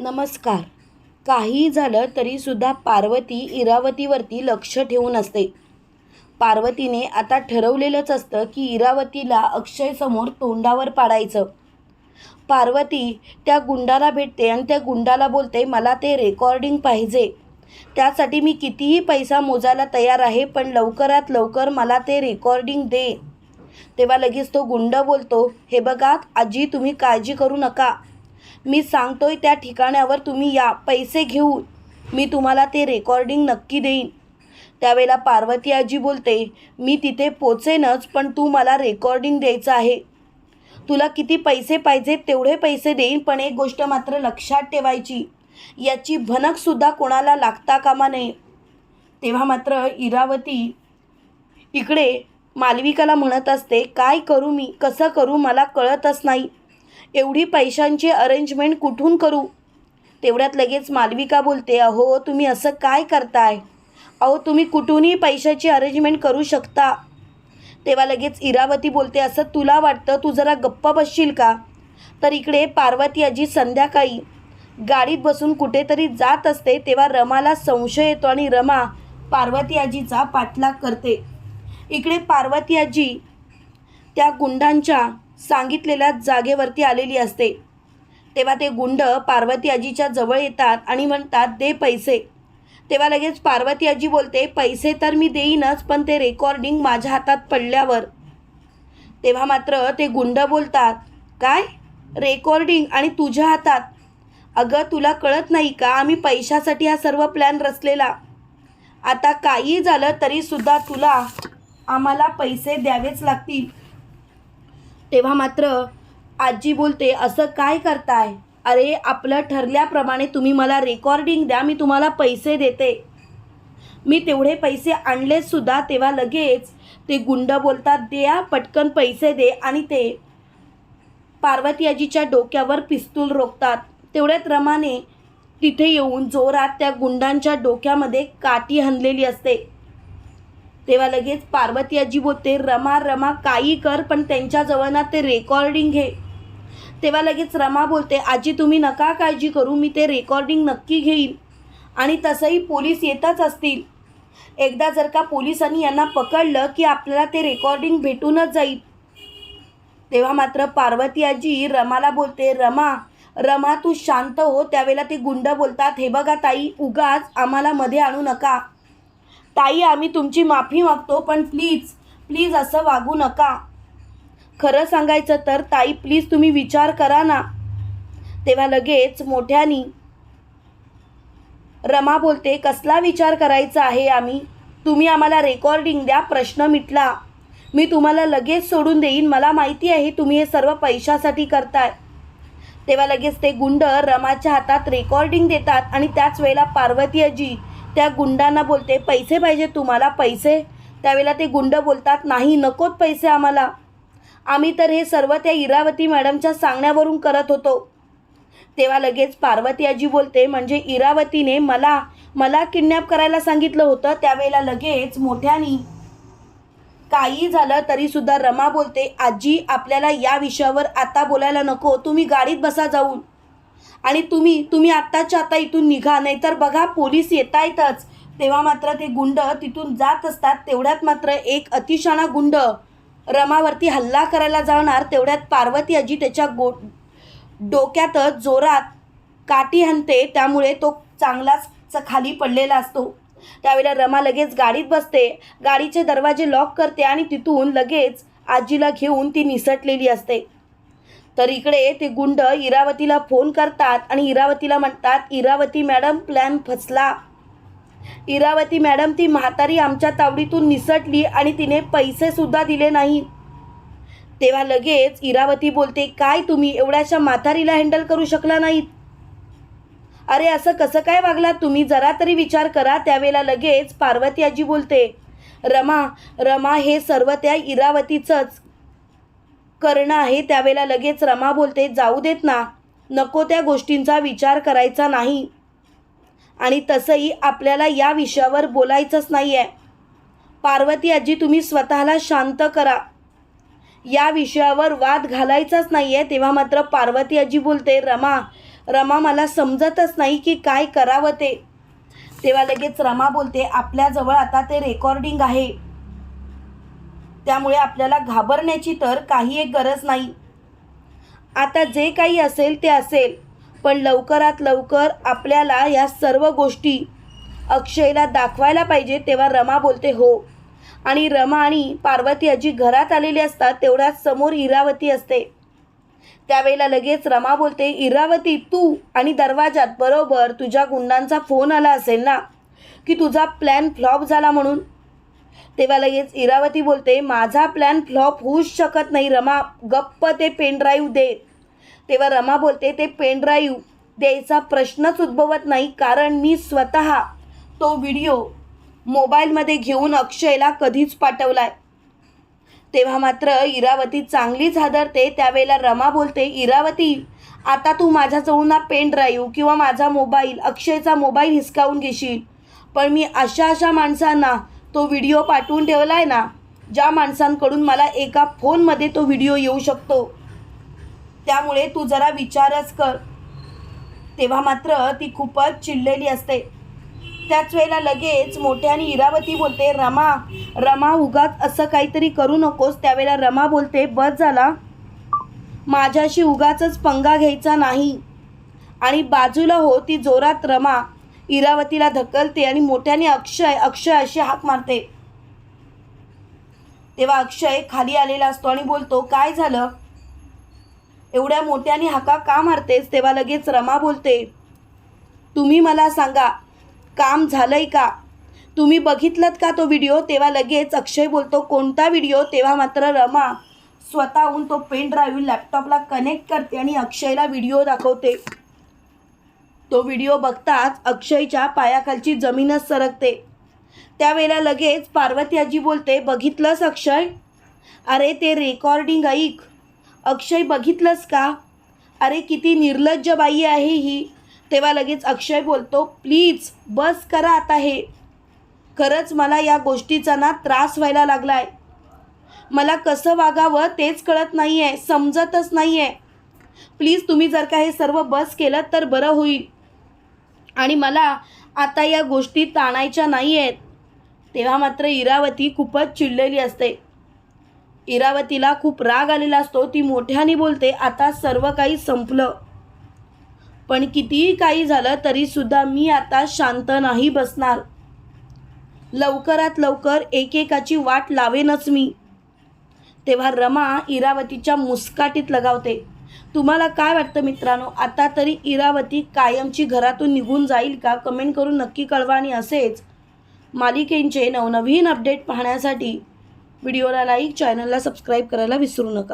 नमस्कार. काही झालं तरीसुद्धा पार्वती इरावतीवरती लक्ष ठेवून असते. पार्वतीने आता ठरवलेलंच असतं की इरावतीला अक्षयसमोर तोंडावर पाडायचं. पार्वती त्या गुंडाला भेटते आणि त्या गुंडाला बोलते मला ते रेकॉर्डिंग पाहिजे. त्यासाठी मी कितीही पैसा मोजायला तयार आहे पण लवकरात लवकर मला ते रेकॉर्डिंग दे. तेव्हा लगेच तो गुंड बोलतो हे बघा आजी तुम्ही काळजी करू नका. मी सांगतोय त्या ठिकाणावर तुम्ही या पैसे घेऊन. मी तुम्हाला ते रेकॉर्डिंग नक्की देईन. त्यावेळेला पार्वती आजी बोलते मी तिथे पोचेनच पण तू मला रेकॉर्डिंग द्यायचं आहे. तुला किती पैसे पाहिजेत तेवढे पैसे देईन पण एक गोष्ट मात्र लक्षात ठेवायची. याची भनकसुद्धा कोणाला लागता कामा नये. तेव्हा मात्र इरावती इकडे मालविकाला म्हणत असते काय करू मी? कसं करू? मला कळतच नाही. एवढी पैशांची अरेंजमेंट कुठून करू? तेवढ्यात लगेच मालविका बोलते अहो तुम्ही असं काय करताय? अहो तुम्ही कुठूनही पैशाची अरेंजमेंट करू शकता. तेव्हा लगेच इरावती बोलते असं तुला वाटतं? तू जरा गप्प बसशील का? तर इकडे पार्वती आजी संध्याकाळी गाडीत बसून कुठेतरी जात असते तेव्हा रमाला संशय येतो आणि रमा पार्वती आजीचा पाठलाग करते. इकडे पार्वती आजी त्या गुंडांच्या सांगितलेल्या जागेवरती आलेली असते. तेव्हा ते गुंड पार्वती आजीच्या जवळ येतात आणि म्हणतात दे पैसे. तेव्हा लगेच पार्वती आजी बोलते पैसे तर मी देईनच पण ते रेकॉर्डिंग माझ्या हातात पडल्यावर. तेव्हा मात्र ते गुंड बोलतात काय? रेकॉर्डिंग आणि तुझ्या हातात? अगं तुला कळत नाही का? आम्ही पैशासाठी हा सर्व प्लॅन रचलेला. आता काही झालं तरीसुद्धा तुला आम्हाला पैसे द्यावेच लागतील. तेव्हा मात्र आजी बोलते असं काय करताय? अरे आपलं ठरल्याप्रमाणे तुम्ही मला रेकॉर्डिंग द्या मी तुम्हाला पैसे देते. मी तेवढे पैसे आणलेच सुद्धा तेव्हा लगेच ते गुंड बोलतात द्या पटकन पैसे दे. आणि ते पार्वती आजीच्या डोक्यावर पिस्तूल रोखतात. तेवढ्यात रमाने तिथे येऊन जोरात त्या गुंडांच्या डोक्यामध्ये काठी हणलेली असते. तेव्हा लगेच पार्वती आजी बोलते रमा रमा काही कर पण त्यांच्याजवळ ना ते रेकॉर्डिंग घे. तेव्हा लगेच रमा बोलते आजी तुम्ही नका काळजी करू मी ते रेकॉर्डिंग नक्की घेईन. आणि तसंही पोलीस येतच असतील. एकदा जर का पोलिसांनी यांना पकडलं की आपल्याला ते रेकॉर्डिंग भेटूनच जाईल. तेव्हा मात्र पार्वती आजी रमाला बोलते रमा रमा तू शांत हो त्यावेळेला ते गुंड बोलतात हे बघा ताई उगाच आम्हाला मध्ये आणू नका. ताई आम्ही तुमची माफी मागतो पण प्लीज प्लीज असं वागू नका. खरं सांगायचं तर ताई प्लीज तुम्ही विचार करा ना. तेव्हा लगेच मोठ्यानी रमा बोलते कसला विचार करायचा आहे आम्ही? तुम्ही आम्हाला रेकॉर्डिंग द्या प्रश्न मिटला. मी तुम्हाला लगेच सोडून देईन. मला माहिती आहे तुम्ही हे सर्व पैशासाठी करताय. तेव्हा लगेच ते गुंड रमाच्या हातात रेकॉर्डिंग देतात आणि त्याच वेळेला पार्वती अजी त्या गुंडांना बोलते पैसे पाहिजे तुम्हाला पैसे. त्यावेळेला ते गुंड बोलतात नाही नकोत पैसे आम्हाला. आम्ही तर हे सर्व त्या इरावती मॅडमच्या सांगण्यावरून करत होतो. तेव्हा लगेच पार्वती आजी बोलते म्हणजे इरावतीने मला मला किडनॅप करायला सांगितलं होतं. त्यावेळेला लगेच मोठ्यानी काही झालं तरीसुद्धा रमा बोलते आजी आपल्याला या विषयावर आता बोलायला नको तुम्ही गाडीत बसा जाऊन. आणि तुम्ही तुम्ही आत्ताच्या आता इथून निघा नाहीतर बघा पोलीस येत आहेतच तेव्हा मात्र ते गुंड तिथून जात असतात तेवढ्यात मात्र एक अतिशाणा गुंड रमावरती हल्ला करायला जाणार तेवढ्यात पार्वती आजी त्याच्या गो डोक्यातच जोरात काठी हणते त्यामुळे तो चांगलाच खाली पडलेला असतो. त्यावेळेला रमा लगेच गाडीत बसते गाडीचे दरवाजे लॉक करते आणि तिथून लगेच आजीला घेऊन ती निसटलेली असते. तर इकडे ते गुंड इरावतीला फोन करतात आणि इरावतीला म्हणतात इरावती मॅडम प्लॅन फसला. इरावती मॅडम ती म्हातारी आमच्या तावडीतून निसटली आणि तिने पैसेसुद्धा दिले नाही. तेव्हा लगेच इरावती बोलते काय तुम्ही एवढ्याशा म्हातारीला हँडल करू शकला नाहीत? अरे असं कसं काय वागलात तुम्ही जरा तरी विचार करा. त्यावेळेला लगेच पार्वती आजी बोलते रमा रमा हे सर्व त्या इरावतीचंच. करणं आहे त्यावेळेला लगेच रमा बोलते जाऊ देत ना. नको त्या गोष्टींचा विचार करायचा नाही. आणि तसंही आपल्याला या विषयावर बोलायचंच नाही आहे पार्वती आजी तुम्ही स्वतःला शांत करा. या विषयावर वाद घालायचाच नाही आहे तेव्हा मात्र पार्वती आजी बोलते रमा रमा मला समजतच नाही की काय करावं ते. तेव्हा लगेच रमा बोलते आपल्याजवळ आता ते रेकॉर्डिंग आहे. त्यामुळे आपल्याला घाबरण्याची तर काही एक गरज नाही. आता जे काही असेल ते असेल पण लवकरात लवकर आपल्याला या सर्व गोष्टी अक्षयला दाखवायला पाहिजे तेव्हा रमा बोलते हो. आणि रमा आणि पार्वती आजी घरात आलेली असतात तेवढ्याच समोर इरावती असते. त्यावेळेला लगेच रमा बोलते इरावती तू आणि दरवाजात बरोबर तुझ्या गुंडांचा फोन आला असेल ना की तुझा प्लॅन फ्लॉप झाला म्हणून? तेव्हा लगेच इरावती बोलते माझा प्लॅन फ्लॉप होऊच शकत नाही रमा गप्प ते पेनड्राईव्ह दे. तेव्हा रमा बोलते ते पेनड्राईव्ह द्यायचा प्रश्नच उद्भवत नाही कारण मी स्वतः तो व्हिडिओ मोबाईलमध्ये घेऊन अक्षयला कधीच पाठवलाय. तेव्हा मात्र इरावती चांगलीच हादरते. त्यावेळेला रमा बोलते इरावती आता तू माझ्याजवळून ना पेन ड्राईव्ह किंवा माझा मोबाईल अक्षयचा मोबाईल हिसकावून घेशील. पण मी अशा अशा माणसांना तो व्हिडिओ पाठवून ठेवला आहे ना ज्या माणसांकडून मला एका फोनमध्ये तो व्हिडिओ येऊ शकतो. त्यामुळे तू जरा विचारच कर. तेव्हा मात्र ती खूपच चिडलेली असते. त्याच वेळेला लगेच मोठ्याने इरावती बोलते रमा रमा उगाच असं काहीतरी करू नकोस. त्यावेळेला रमा बोलते बस झाला. माझ्याशी उगाचच पंगा घ्यायचा नाही. आणि बाजूला हो ती जोरात रमा इरावतीला धकलते आणि मोठ्याने अक्षय अक्षय अशी हाक मारते. तेव्हा अक्षय खाली आलेला असतो आणि बोलतो काय झालं? एवढ्या मोठ्याने हाका का मारतेस? तेव्हा लगेच रमा बोलते तुम्ही मला सांगा काम झालंय का? तुम्ही बघितलं का तो व्हिडिओ? तेव्हा लगेच अक्षय बोलतो कोणता व्हिडिओ? तेव्हा मात्र रमा स्वतःहून तो पेन ड्राईव्ह लॅपटॉपला कनेक्ट करते आणि अक्षयला व्हिडिओ दाखवते. तो व्हिडिओ बघताच अक्षयच्या पायाखालची जमीनच सरकते. त्यावेळेला लगेच पार्वती आजी बोलते बघितलंस अक्षय? अरे ते रेकॉर्डिंग ऐक. अक्षय बघितलंस का? अरे किती निर्लज्ज बाई आहे ही. तेव्हा लगेच अक्षय बोलतो प्लीज बस करा आता हे. खरंच मला या गोष्टीचा ना त्रास व्हायला लागला आहे मला कसं वागावं तेच कळत नाही आहे समजतच नाही आहे प्लीज तुम्ही जर का हे सर्व बस केलं तर बरं होईल. आणि मला आता या गोष्टी ताणायच्या नाही आहेत तेव्हा मात्र इरावती खूपच चिडलेली असते. इरावतीला खूप राग आलेला असतो ती मोठ्याने बोलते आता सर्व काही संपलं. पण कितीही काही झालं तरीसुद्धा मी आता शांत नाही बसणार. लवकरात लवकर एकेकाची वाट लावेनच मी. तेव्हा रमा इरावतीच्या मुस्काटीत लगावते. तुम्हाला काय वाटतं मित्रांनो? आता तरी इरावती कायमची घरातून निघून जाईल का? कमेंट करून नक्की कळवा आणि असेच मालिकेंचे नवनवीन अपडेट पाहण्यासाठी व्हिडिओला लाईक चॅनलला सबस्क्राईब करायला विसरू नका.